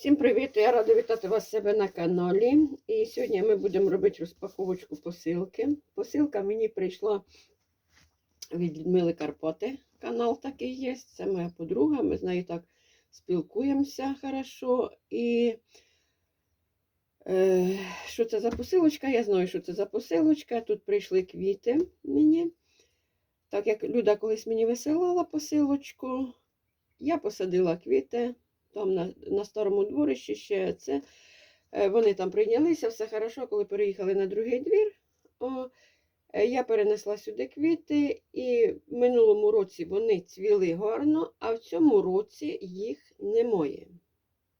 Всім привіт! Я рада вітати вас себе на каналі. І сьогодні ми будемо робити розпаковочку посилки. Посилка мені прийшла від Людмили Карпати. Канал такий є. Це моя подруга. Ми з нею так спілкуємося хорошо. І е, що це за посилочка? Я знаю, що це за посилочка. Тут прийшли квіти мені. Так як Люда колись мені висилала посилочку, я посадила квіти там на, на старому дворищі ще це. е, Вони там прийнялися, все хорошо, коли переїхали на другий двір. О, е, я перенесла сюди квіти, і в минулому році вони цвіли гарно, а в цьому році їх немає.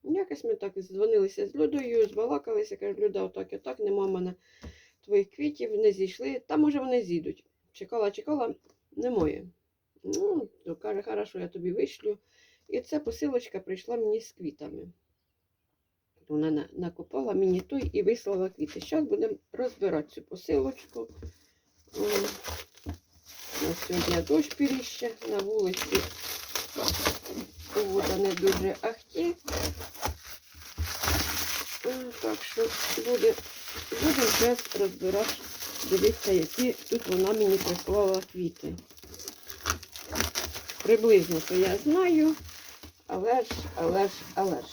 Якось ми так дзвонилися з Людою, збалакалися, кажуть, Люда, отак і так, нема в мене твоїх квітів, не зійшли. Та може вони зійдуть. Чекала, чекала, немає. Ну, то каже, хорошо, я тобі вишлю. І ця посилочка прийшла мені з квітами. Вона накопала мені той і вислала квіти. Зараз будемо розбирати цю посилочку. О, На сьогодні дощ піріще на вулиці. Погода не дуже ахті. Так що буде, будемо зараз розбирати, дивитися, які тут вона мені прислала квіти. Приблизно то я знаю. Але ж, але ж, але ж.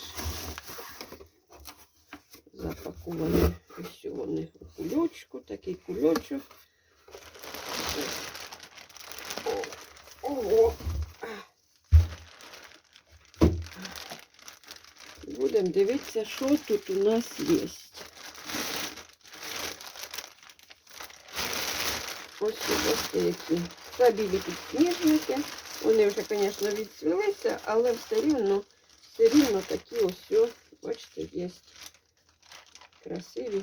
Запаковані ось вони у кульочку, такий кульочок. О, Ого. Будемо дивитися, що тут у нас є. Ось бачите, які. Це білі підсніжники. Вони вже, звісно, відцвілися, але все рівно, все рівно такі ось, бачите, є красиві.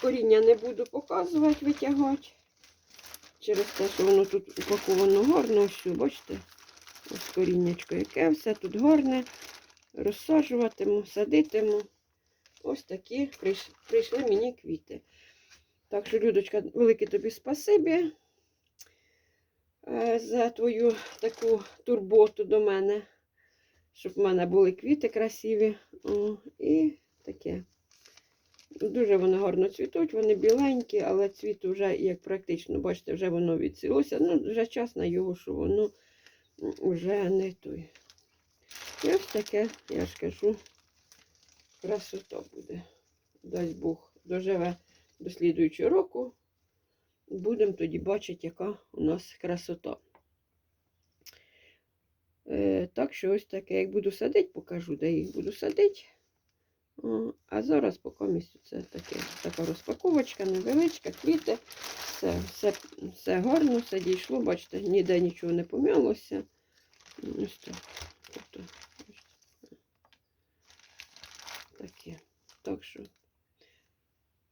Коріння не буду показувати, витягати. Через те, що воно тут упаковано гарно, ось, бачите, ось коріннячко яке, все тут гарне. Розсаджуватиму, садитиму. Ось такі прийшли мені квіти. Так що, Людочка, велике тобі спасибі за твою таку турботу до мене, щоб в мене були квіти красиві. О, і таке. Дуже вони гарно цвітуть, вони біленькі, але цвіт вже, як практично, бачите, вже воно відцілося. Ну, вже час на його, що воно вже не той. І ось таке, я ж кажу, красота буде. Дасть Бог доживе до слідуючого року. Будемо тоді бачити, яка у нас красота. Е, так що ось таке, як буду садити, покажу, де їх буду садити. А зараз поки місцю це таке, така розпаковочка, невеличка, квіти. Все, все, все гарно, все дійшло, бачите, ніде нічого не пом'ялося. Ось так. Тобто, бачите, таке. Так що.